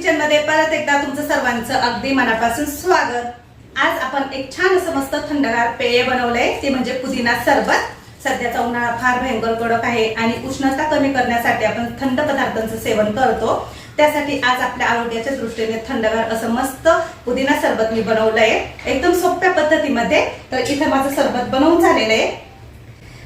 मध्ये परत एकदा तुमचं सर्वांचं अगदी मनापासून स्वागत. आज आपण एक छान असं मस्त थंडगार पेय बनवलंय ते म्हणजे पुदिना सरबत. सध्याचा उन्हाळा फार भयंकर कडक आहे आणि उष्णता कमी करण्यासाठी आपण थंड पदार्थांचं सेवन करतो. त्यासाठी आज आपल्या आरोग्याच्या दृष्टीने थंडगार असं मस्त पुदिना सरबत मी बनवलंय. एकदम सोप्या पद्धतीमध्ये. तर इथे माझं सरबत बनवून झालेलं आहे.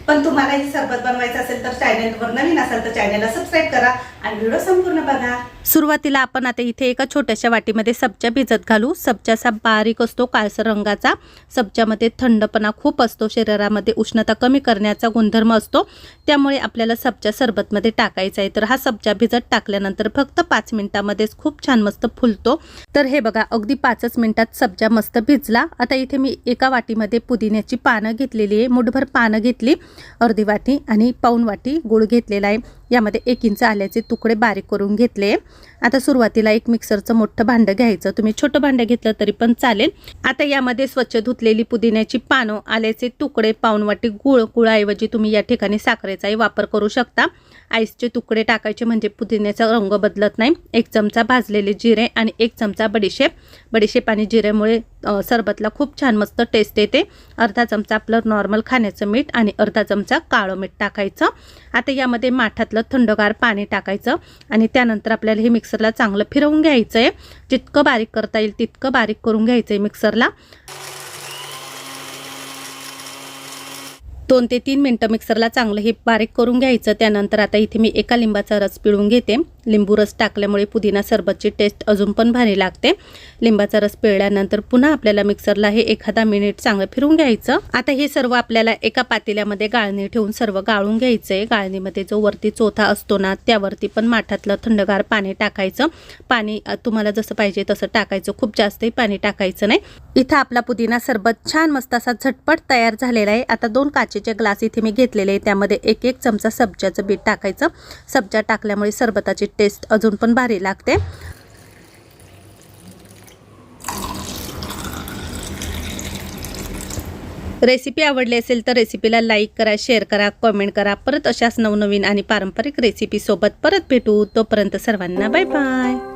पण तुम्हाला हे सरबत बनवायचं असेल तर चॅनेलवर नवीन असाल तर चॅनेलला सबस्क्राईब करा आणि व्हिडिओ संपूर्ण बघा. सुरुवातीला आपण आता इथे एका छोट्याशा वाटीमध्ये सब्जा भिजत घालू. सब्जा असा बारीक असतो काळसर रंगाचा. सब्जामध्ये थंडपणा खूप असतो. शरीरामध्ये उष्णता कमी करण्याचा गुणधर्म असतो. त्यामुळे आपल्याला सब्जा सरबतमध्ये टाकायचा आहे. तर हा सब्जा भिजत टाकल्यानंतर फक्त पाच मिनिटामध्येच खूप छान मस्त फुलतो. तर हे बघा अगदी पाचच मिनिटात सब्जा मस्त भिजला. आता इथे मी एका वाटीमध्ये पुदिन्याची पानं घेतलेली आहे. मुठभर पानं घेतली. अर्धी वाटी आणि पाऊन वाटी गुळ घेतलेला आहे. यामध्ये एक इंच आल्याचे तुकडे बारीक करून घेतले. आता सुरुवातीला एक मिक्सरचं मोठं भांडं घ्यायचं. तुम्ही छोटं भांडं घेतलं तरी पण चालेल. आता यामध्ये स्वच्छ धुतलेली पुदिन्याची पानं आल्याचे तुकडे पाऊनवाटी गुळ गुळाऐवजी तुम्ही या ठिकाणी साखरेचाही वापर करू शकता. आईसचे तुकडे टाकायचे म्हणजे पुदिन्याचा रंग बदलत नाही. एक चमचा भाजलेले जिरे आणि एक चमचा बडीशेप. बडीशेप आणि जिऱ्यामुळे सरबतला खूप छान मस्त टेस्ट येते. अर्धा चमचा आपलं नॉर्मल खाण्याचं मीठ आणि अर्धा चमचा काळं मीठ टाकायचं. आता यामध्ये माठातलं थंडगार पाणी टाकायचं आणि त्यानंतर आपल्याला हे मिक्सरला चांगलं फिरवून घ्यायचं आहे जितकं बारीक करता येईल तितकं बारीक करून घ्यायचं आहे मिक्सरला दोन ते तीन मिनटं मिक्सरला चांगलं हे बारीक करून घ्यायचं. त्यानंतर आता इथे मी एका लिंबाचा रस पिळून घेते. लिंबू रस टाकल्यामुळे पुदिना सरबतची टेस्ट अजून पण भारी लागते. लिंबाचा रस पिळल्यानंतर पुन्हा आपल्याला मिक्सरला हे एखादा मिनिट चांगलं फिरून घ्यायचं. आता हे सर्व आपल्याला एका पातेल्यामध्ये गाळणी ठेवून सर्व गाळून घ्यायचं आहे गाळणीमध्ये जो वरती चोथा असतो ना त्यावरती पण माठातलं थंडगार पाणी टाकायचं. पाणी तुम्हाला जसं पाहिजे तसं टाकायचं. खूप जास्तही पाणी टाकायचं नाही. इथं आपला पुदिना सरबत छान मस्त असा झटपट तयार झालेला आहे. आता दोन काचेचे ग्लास इथे मी घेतलेले आहे. त्यामध्ये एक एक चमचा सब्जाचं बीट टाकायचं. सब्जा टाकल्यामुळे सरबताची टेस्ट अजून पण भारी लागते. रेसिपी आवडली असेल तर रेसिपीला लाईक करा शेअर करा कमेंट करा. परत अशाच नवनवीन आणि पारंपरिक रेसिपीसोबत परत भेटू. तोपर्यंत सर्वांना बाय बाय